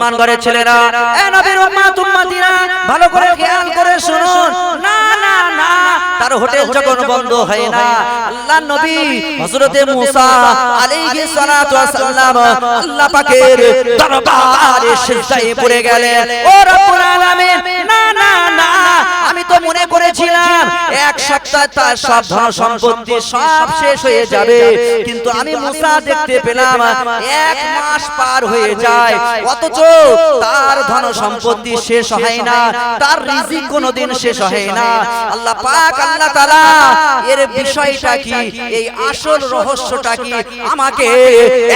মুসলমান ঘরের ছেলেরা, এ নবীর উম্মাত উম্মাতিরা, ভালো করে খেয়াল করে শুনুন। না না না, তার হোটেল যখন বন্ধ হয় না আল্লাহ নবী হযরতে মুসা আলাইহিস সালাতু ওয়াস সালাম আল্লাহ পাকের দরবারে সিজদায় পড়ে গেলেন। ও রব্বুল আলামিন, না না না এক সপ্তাহ তার সব ধন সম্পত্তি সব শেষ হয়ে যাবে। কিন্তু আমি মুসা দেখতে পেলাম, এক মাস পার হয়ে যায়। অথচ তার ধন সম্পত্তি শেষ হয় না, তার রিজিক কোনোদিন শেষ হয় না। আল্লাহ পাক, আল্লাহ তাআলা এর বিষয়টা কি, এই আসল রহস্যটা কি আমাকে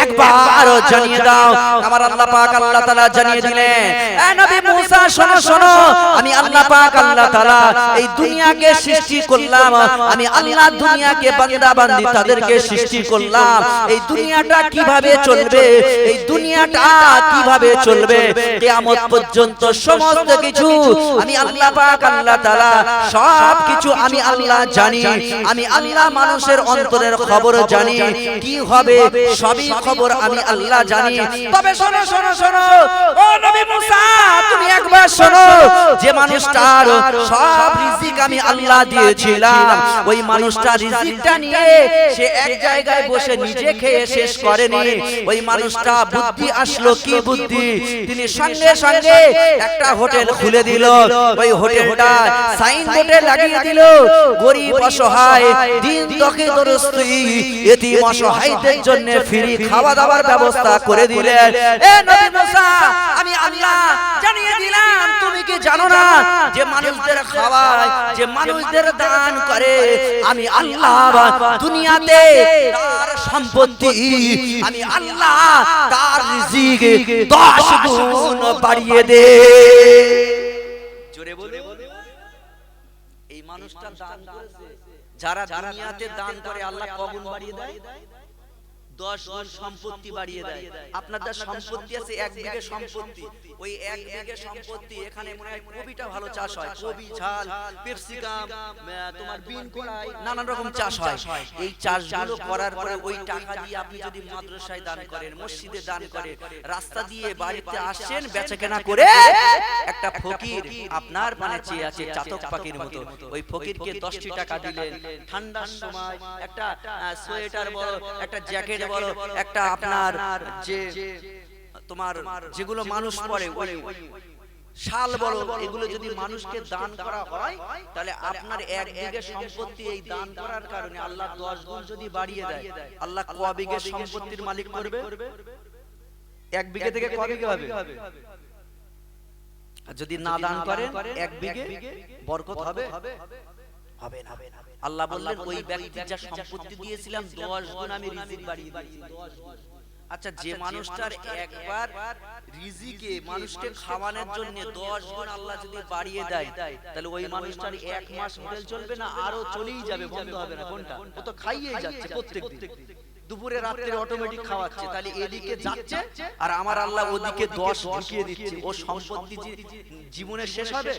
একবার জানিয়ে দাও। আমার আল্লাহ পাক, আল্লাহ তাআলা জানিয়ে দিলেন, এ নবী মুসা, শোনো শোনো, আমি আল্লাহ পাক, আল্লাহ তাআলা এই দুনিয়াকে সৃষ্টি করলাম, আমি আল্লাহ দুনিয়াকে বান্দা বান্দি তাদেরকে সৃষ্টি করলাম। এই দুনিয়াটা কীভাবে চলবে? এই দুনিয়াটা কীভাবে চলবে? কিয়ামত পর্যন্ত সমস্ত কিছু আমি আল্লাহ পাক, আল্লাহ তাআলা সব কিছু আমি আল্লাহ জানি। আমি আল্লাহ মানুষের অন্তরের খবর জানি। কি হবে? সবই খবর আমি আল্লাহ জানি। তবে শোনো শোনো শোনো। ও নবী মুসা, তুমি একবার শোনো, যে মানুষটার সব রিজিক আমি আল্লাহ দিয়েছিলাম। ওই মানুষটা রিজিকটা নিয়ে সে এক জায়গায় বসে নিজে খেয়ে শেষ করেনি। ওই মানুষটা বুদ্ধি আসলো কি বুদ্ধি? তিনি সঙ্গে সঙ্গে একটা হোটেল খুলে দিল। ওই হোটেলটা সাইন বোর্ডে লাগিয়ে দিল গরিব অসহায় দিন দখে দরস্তি এতিম অসহায়দের জন্য ফ্রি খাওয়া দাওয়ার ব্যবস্থা করে দিলেন। এ নবী মুসা আমি আল্লাহ জানিয়ে জানো না যে মানুষদের খাওয়ায় যে মানুষদের দান করে আমি আল্লাহ দুনিয়াতে তার সম্পত্তি আমি আল্লাহ তার রিজিক 10 গুণ বাড়িয়ে দে। জোরে বলে এই মানুষটা দান করেছে যারা দুনিয়াতে দান করে আল্লাহ কগুণ বাড়িয়ে দেয়। দশ গুণ সম্পত্তি বাড়িয়ে দেয়। আপনাদের সম্পত্তি আছে এক বিঘে সম্পত্তি। ওই এক বিঘে সম্পত্তি এখানে মনে হয় কবিটা ভালো চাষ হয়। কবি ঝাল পেপসিকাম তোমার বিন কড়াই নানান রকম চাষ হয়। এই চাষগুলো করার পরে ওই টাকা দিয়ে আপনি যদি মাদ্রাসায় দান করেন মসজিদে দান করেন রাস্তা দিয়ে বাড়িতে আসছেন বেচা কেনা করে একটা ফকির আপনার মানে চেয়ে আছে চাতক পাখির মতো। ওই ফকিরকে দশটি টাকা দিলেন। ঠান্ডার সময় একটা সোয়েটার বড় একটা জ্যাকেট বড় একটা আপনার যে তোমার যেগুলো মানুষ পরে ওই শাল বড় এগুলো যদি মানুষকে দান করা হয় তাহলে আপনার এক বিঘে সম্পত্তি এই দান করার কারণে আল্লাহ দশ গুণ যদি বাড়িয়ে দেয় আল্লাহ ক বিঘে সম্পত্তির মালিক করবে? এক বিঘে থেকে ক বিঘে হবে? যদি না দান করেন এক বিঘে বরকত হবে। হবে না। আল্লাহ বললেন ওই ব্যক্তি যা সম্পত্তি দিয়েছিলাম দশ গুণ আমি রিজিক বাড়িয়ে দিয়েছি। গুণ। আচ্ছা যে মানুষটার একবার রিজিকে মানুষকে খাওয়ানোর জন্য দশ গুণ আল্লাহ যদি বাড়িয়ে দেয় তাহলে ওই মানুষটার এক মাস হোটেল চলবে না আরও চলেই যাবে বন্ধ হবে না কোনটা? ও তো খাইয়ে যাচ্ছে প্রত্যেক দিন। দুপুরে রাত্রে অটোমেটিক খাওয়াচ্ছে তাহলে এদিকে যাচ্ছে আর আমার আল্লাহ ওদিকে দশ ঢুকিয়ে দিচ্ছে ও সম্পত্তি জীবনে শেষ হবে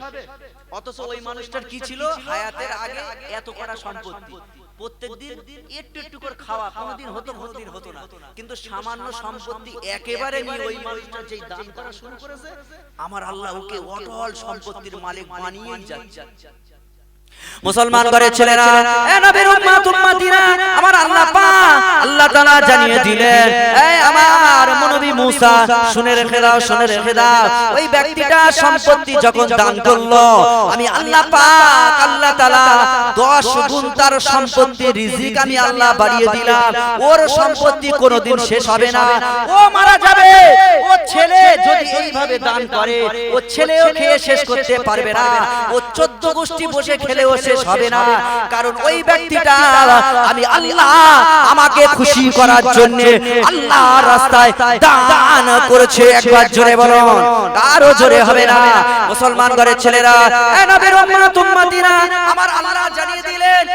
অথচ ওই মানুষটার কি ছিল? হায়াতের আগে এত করা সম্পত্তি। প্রত্যেকদিন একটু একটু করে খাওয়া কোনোদিন হতো কোনোদিন হতো না। কিন্তু সামান্য সম্পত্তি একেবারে নিয়ে ওই মানুষটা যেই দান করা শুরু করেছে আমার আল্লাহ ওকে অটল সম্পত্তির মালিক বানিয়েই যাচ্ছে মুসলমান ঘরের ছেলেরা এ নবীর উম্মাত আল্লাহ তাআলা জানিয়ে দিলেন এই আমার নবী মুসা শুনে রেখে দাও শুনে রেখে দাও ওই ব্যক্তিটা সম্পত্তি যখন দান করল আমি আল্লাহ পাক আল্লাহ তাআলা 10 গুণ তার সম্পত্তি রিজিক আমি আল্লাহ বাড়িয়ে দিলাম। ওর সম্পত্তি কোনোদিন শেষ হবে না। ও মারা যাবে। ও ছেলে যদি এইভাবে দান করে ও ছেলেও খেয়ে শেষ করতে পারবে না। ও 14 গোষ্ঠী বসে খেলেও শেষ হবে না। কারণ ওই ব্যক্তিটা আমি আল্লাহ আমাকে খুশি করার জন্য আল্লাহ রাস্তায় দান করেছে একবার জোরে বলুন। আরও জোরে হবে না। মুসলমান ঘরের ছেলেরা এ নবীর উম্মাত উম্মাতিরা আমার আল্লাহ জানিয়ে দিলেন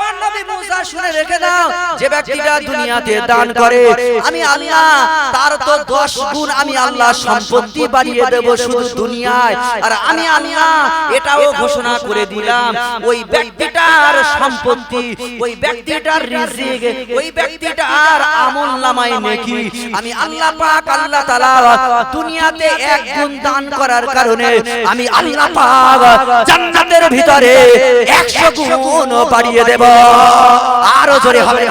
ও নবী নবী মুসা শুনে রেখে দাও যে ব্যক্তিটা দুনিয়াতে দান করে। আমি আল্লাহ তার তো দশ গুণ আমি আল্লাহ সম্পত্তি বাড়িয়ে দেব শুধু দুনিয়ায়। আর আমি আল্লাহ এটাও ঘোষণা করে দিলাম। ওই ব্যক্তিটার সম্পত্তি ওই ব্যক্তিটার রিজিক ওই ব্যক্তিটার আমল নামায় নেকি। আমি আল্লাহ পাক আল্লাহ তাআলা দুনিয়াতে এক গুণ দান করার কারণে আমি আল্লাহ পাক জান্নাতের ভিতরে 100 গুণ বাড়িয়ে দেব। আরও জোরে হবে